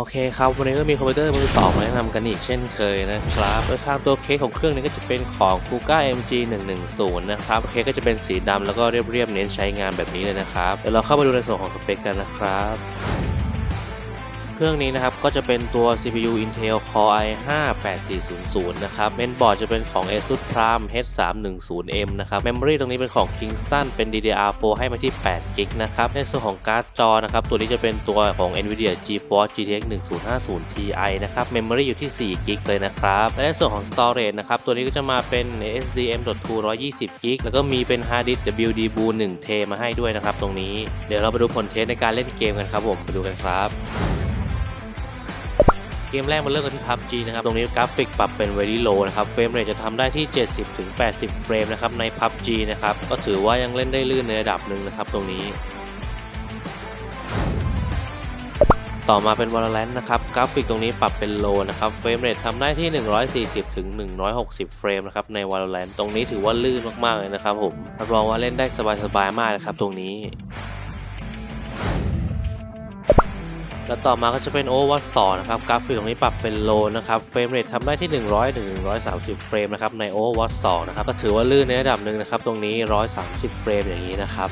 โอเคครับวันนี้ก็มีคอมพิวเตอร์มือสองมาแนะนำกันอีกเช่นเคยนะครับโดยทางตัวเคสของเครื่องนี้ก็จะเป็นของ Kuga MG 110นะครับเคสก็จะเป็นสีดำแล้วก็เรียบๆเน้นใช้งานแบบนี้เลยนะครับเดี๋ยวเราเข้าไปดูในส่วนของสเปคกันนะครับ เครื่องนี้นะครับก็จะเป็นตัว CPU Intel Core i5 8400 นะครับเมนบอร์ดจะเป็นของ ASUS Prime H310M นะครับ Memory ตรงนี้เป็นของ Kingston เป็น DDR4 ให้มาที่8 g b นะครับในส่วนของการ์ดจอนะครับตัวนี้จะเป็นตัวของ Nvidia GeForce GTX 1050 Ti นะครับ Memory อยู่ที่4 g b เลยนะครับและในส่วนของ Storage นะครับตัวนี้ก็จะมาเป็น SDM.2 120 g b แล้วก็มีเป็น Hard Disk WD Blue 1 t มาให้ด้วยนะครับตรงนี้เดี๋ยวเราไปดูผลเทสในการเล่นเกมกันครับผมไปดูกันครับ เกมแรกมาเริ่มกันที่ PUBG นะครับ ตรงนี้กราฟิกปรับเป็น Very Low นะครับ เฟรมเรทจะทำได้ที่ 70-80 เฟรมนะครับ ใน PUBG นะครับ ก็ถือว่ายังเล่นได้ลื่นในระดับหนึ่งนะครับ ตรงนี้ ต่อมาเป็น Valorant นะครับ กราฟิกตรงนี้ปรับเป็น Low นะครับ เฟรมเรททำได้ที่ 140-160 เฟรมนะครับ ใน Valorant ตรงนี้ถือว่าลื่นมากๆเลยนะครับผมรับรองว่าเล่นได้สบายๆมากนะครับ ตรงนี้ แล้วต่อมาก็จะเป็น Overwatch 2นะครับกราฟิกตรงนี้ปรับเป็น low นะครับเฟรมเรททำได้ที่ 100ถึง130 เฟรมนะครับใน Overwatch 2นะครับก็ถือว่าลื่นในระดับหนึ่งนะครับตรงนี้ 130 เฟรมอย่างนี้นะครับ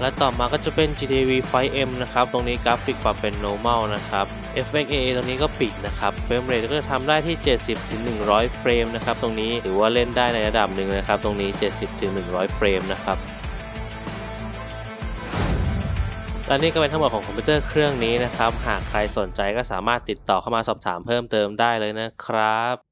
และต่อมาก็จะเป็น GTV 5M นะครับ ตรงนี้กราฟิกปรับเป็น normal นะครับ FXAA ตรงนี้ก็ปิดนะครับ เฟรมเรทก็จะทำได้ที่ 70ถึง100 เฟรมนะครับ ตรงนี้ถือว่าเล่นได้ในระดับหนึ่งนะครับ ตรงนี้ 70ถึง100 เฟรมนะครับ และนี่ก็เป็นทั้งหมดของคอมพิวเตอร์เครื่องนี้นะครับ หากใครสนใจก็สามารถติดต่อเข้ามาสอบถามเพิ่มเติมได้เลยนะครับ